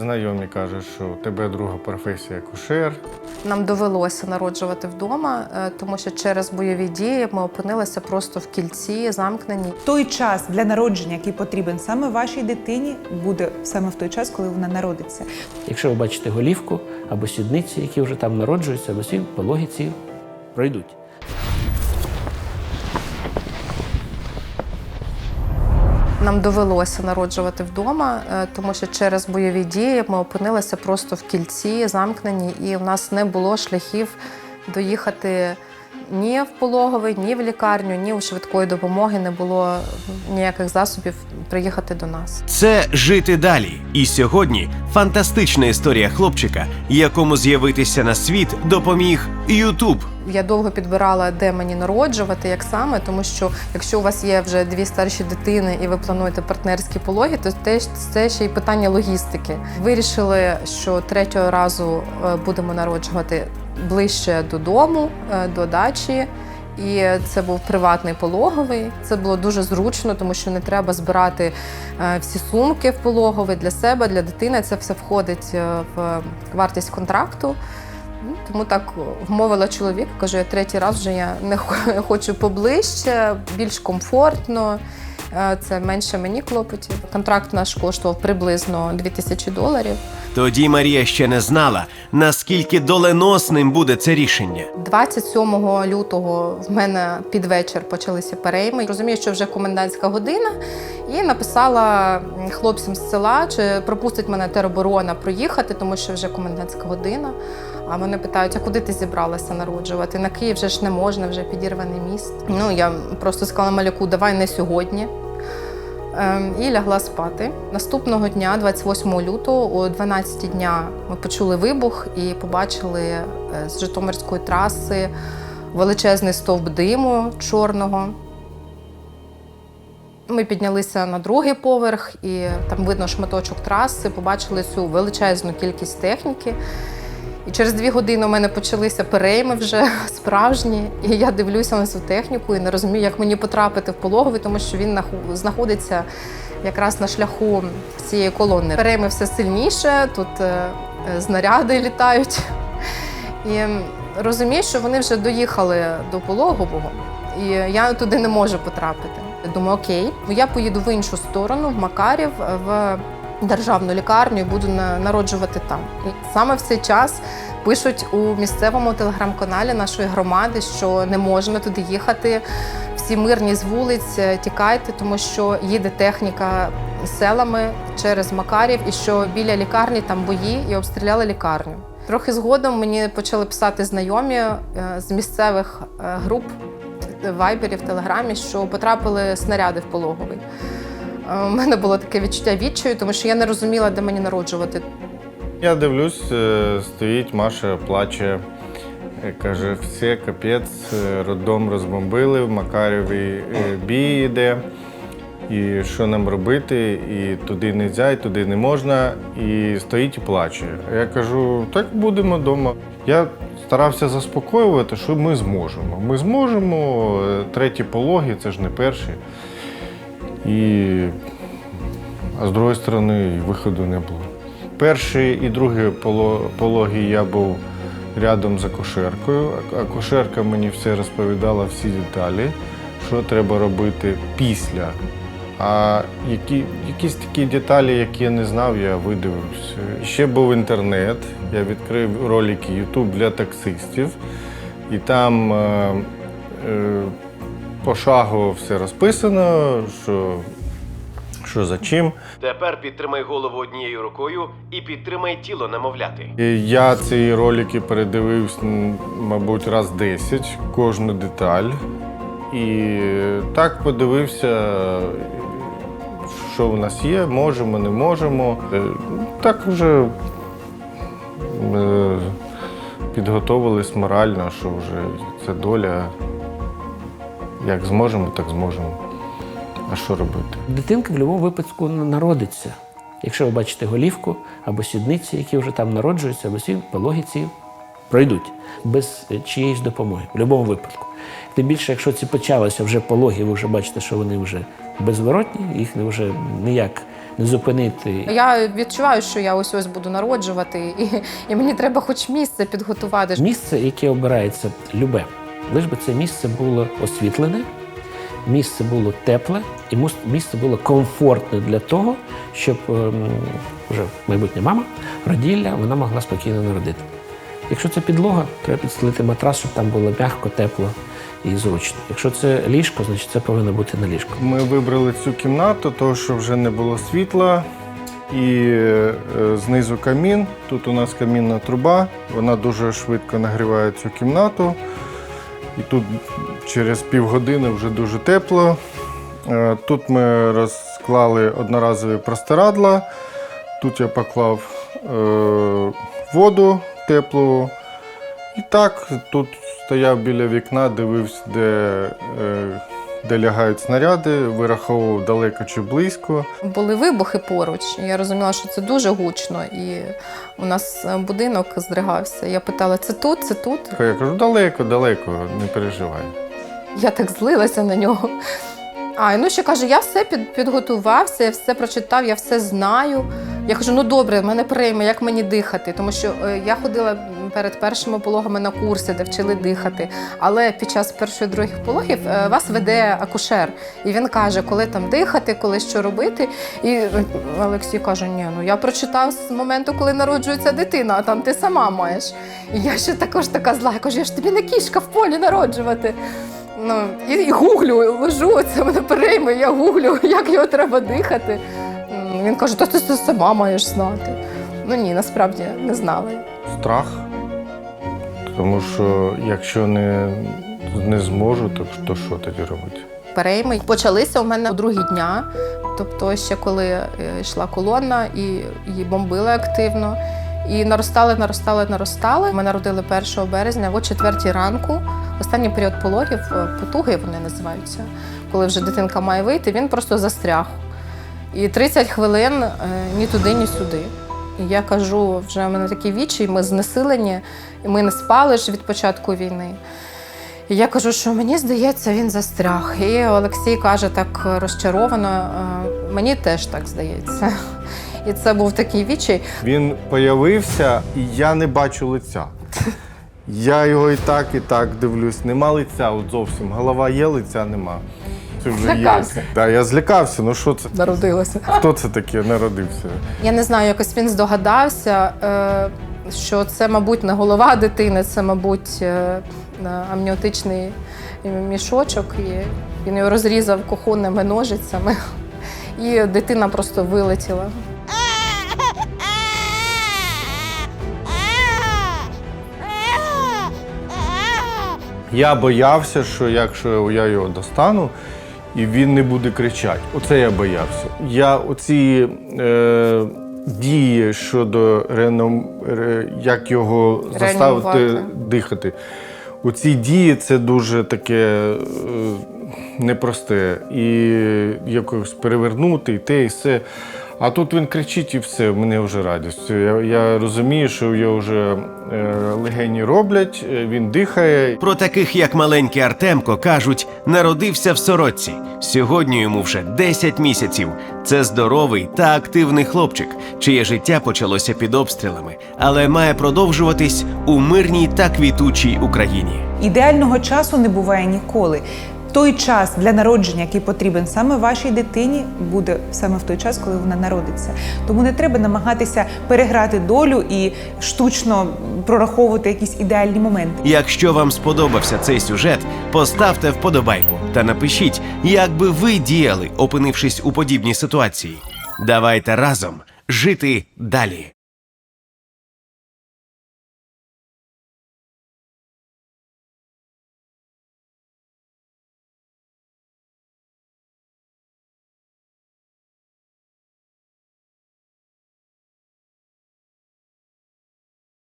Знайомі кажуть, що у тебе друга професія кушер. Нам довелося народжувати вдома, е, тому що через бойові дії ми опинилися просто в кільці, замкнені. Той час для народження, який потрібен саме вашій дитині, буде саме в той час, коли вона народиться. Якщо ви бачите голівку або сідниці, які вже там народжуються, або ці пологи ці пройдуть. Нам довелося народжувати вдома, е, тому що через бойові дії ми опинилися просто в кільці, замкнені, і у нас не було шляхів доїхати ні в пологовий, ні в лікарню, ні у швидкої допомоги. Не було ніяких засобів приїхати до нас. Це жити далі. І сьогодні фантастична історія хлопчика, якому з'явитися на світ допоміг Ютуб. Я довго підбирала, де мені народжувати, як саме, тому що якщо у вас є вже дві старші дитини і ви плануєте партнерські пологи, то теж це ще й питання логістики. Вирішили, що третього разу е, будемо народжувати ближче додому, е, до дачі. І це був приватний пологовий. Це було дуже зручно, тому що не треба збирати е, всі сумки в пологовий для себе, для дитини. Це все входить в вартість контракту. Ну, Тому так вмовила чоловіка, кажу, я третій раз вже я не хо- хочу поближче, більш комфортно. Е, Це менше мені клопотів. Контракт наш коштував приблизно 2000 доларів. Тоді Марія ще не знала, наскільки доленосним буде це рішення. 27 лютого в мене під вечір почалися перейми. Розумію, що вже комендантська година, і написала хлопцям з села, чи пропустить мене тероборона проїхати, тому що вже комендантська година. А вони питають, а куди ти зібралася народжувати? На Київ вже ж не можна, вже підірваний міст. Ну я просто сказала маляку, давай не сьогодні. Ем, І лягла спати. Наступного дня, 28 лютого, о 12 дня, ми почули вибух і побачили е, з Житомирської траси величезний стовп диму чорного. Ми піднялися на другий поверх, і там видно шматочок траси, побачили цю величезну кількість техніки. І через дві години у мене почалися перейми вже справжні. І я дивлюся на цю техніку і не розумію, як мені потрапити в пологовий, тому що він знаходиться якраз на шляху цієї колони. Перейми все сильніше, тут е, е, знаряди літають. І розумію, що вони вже доїхали до пологового, і я туди не можу потрапити. Думаю, окей, я поїду в іншу сторону, в Макарів, в державну лікарню і буду народжувати там. І саме в цей час пишуть у місцевому телеграм-каналі нашої громади, що не можна туди їхати. Всі мирні з вулиць, е, тікайте, тому що їде техніка селами через Макарів, і що біля лікарні там бої і обстріляли лікарню. Трохи згодом мені почали писати знайомі е, з місцевих е, груп вайберів, телеграмі, що потрапили снаряди в пологовий. Е, У мене було таке відчуття відчаю, тому що я не розуміла, де мені народжувати. Я дивлюсь, е, стоїть Маша, плаче. е, Каже, все, капець, роддом розбомбили, в Макарєві е, бій йде. І що нам робити? І туди не можна, і туди не можна. І стоїть і плаче. Я кажу, так будемо вдома. Я старався заспокоювати, що ми зможемо. Ми зможемо, треті пологи, це ж не перші. І а з другої сторони виходу не було. Перший і другий поло- пологи я був рядом з акушеркою. Акушерка мені все розповідала, всі деталі, що треба робити після. А які, якісь такі деталі, які я не знав, я видивився. Ще був інтернет, я відкрив ролики YouTube для таксистів, і там е, е, пошагово все розписано, що, що за чим. Тепер підтримай голову однією рукою і підтримай тіло немовляти. І Я ці ролики передивився, мабуть, раз 10, кожну деталь. І так подивився, що в нас є, можемо, не можемо. Е, Так вже е, підготовились морально, що вже це доля. Як зможемо, так зможемо. А що робити? Дитинка в будь-якому випадку народиться. Якщо ви бачите голівку або сідниці, які вже там народжуються, або ці пологи ці пройдуть без чиєїсь допомоги, в будь-якому випадку. Тим більше, якщо ці почалися вже пологи, ви вже бачите, що вони вже безворотні, їх не вже ніяк не зупинити. Я відчуваю, що я ось ось буду народжувати, і, і мені треба хоч місце підготувати. Місце, яке обирається любе, лиш би це місце було освітлене, місце було тепле і місце було комфортне для того, щоб ем, вже майбутня мама роділля вона могла спокійно народити. Якщо це підлога, треба підстелити матрас, щоб там було м'яко, тепло і зручно. Якщо це ліжко, значить це повинно бути на ліжку. Ми вибрали цю кімнату, тому що вже не було світла. І е, знизу камін. Тут у нас камінна труба. Вона дуже швидко нагріває цю кімнату. І тут через півгодини вже дуже тепло. Е, Тут ми розклали одноразові простирадла. Тут я поклав е, воду теплу. І так, тут стояв біля вікна, дивився, де, е, де лягають снаряди, вираховував далеко чи близько. Були вибухи поруч. Я розуміла, що це дуже гучно, і у нас будинок здригався. Я питала: це тут, це тут. Я кажу, далеко, далеко, не переживай. Я так злилася на нього. А, і ну ще каже, я все під, підготувався, я все прочитав, я все знаю. Я кажу, ну добре, мене прийме, як мені дихати. Тому що е, я ходила перед першими пологами на курси, де вчили дихати. Але під час першої других пологів е, вас веде акушер. І він каже, коли там дихати, коли що робити. І Олексій каже: ні, ну я прочитав з моменту, коли народжується дитина, а там ти сама маєш. І я ще також така зла. Я кажу, я ж тобі не кішка в полі народжувати. Ну, і, і гуглю, лежу, це мене перейме, я гуглю, як його треба дихати. Він каже, та ти це сама маєш знати. Ну ні, насправді не знала. Страх. Тому що якщо не, не зможу, то, то що тоді робити? Перейми почалися у мене у другі дня, тобто ще коли е, йшла колона і її бомбили активно. І наростали, наростали, наростали. Ми народили 1 березня о 4 ранку. Останній період пологів, е, потуги вони називаються. Коли вже дитинка має вийти, він просто застряг. І 30 хвилин е, ні туди, ні сюди. І я кажу, вже в мене такі вічі, ми знесилені, і ми не спали ж від початку війни. І я кажу, що мені здається, він застряг. І Олексій каже так розчаровано, «Е, мені теж так здається. І це був такий відчай. Він появився, і я не бачу лиця. Я його і так, і так дивлюсь. Нема лиця, от зовсім. Голова є, лиця нема. Це вже є. Да, я злякався. Ну що це? Народилася. Хто це таке народився? Я не знаю, якось він здогадався, е, що це, мабуть, не голова дитини, це, мабуть, е, амніотичний мішочок. І він його розрізав кухонними ножицями, і дитина просто вилетіла. Я боявся, що якщо я його достану, і він не буде кричати. Оце я боявся. Я оці е, дії щодо реном, ре, як його заставити Реанімувати. дихати. Оці дії це дуже таке е, непросте. І якось перевернути, і те, і все. А тут він кричить і все, мене вже радість. Я, я розумію, що його вже е, легені роблять, е, він дихає. Про таких, як маленький Артемко, кажуть, народився в сорочці. Сьогодні йому вже 10 місяців. Це здоровий та активний хлопчик, чиє життя почалося під обстрілами, але має продовжуватись у мирній та квітучій Україні. Ідеального часу не буває ніколи. Той час для народження, який потрібен саме вашій дитині, буде саме в той час, коли вона народиться. Тому не треба намагатися переграти долю і штучно прораховувати якісь ідеальні моменти. Якщо вам сподобався цей сюжет, поставте вподобайку та напишіть, як би ви діяли, опинившись у подібній ситуації. Давайте разом жити далі.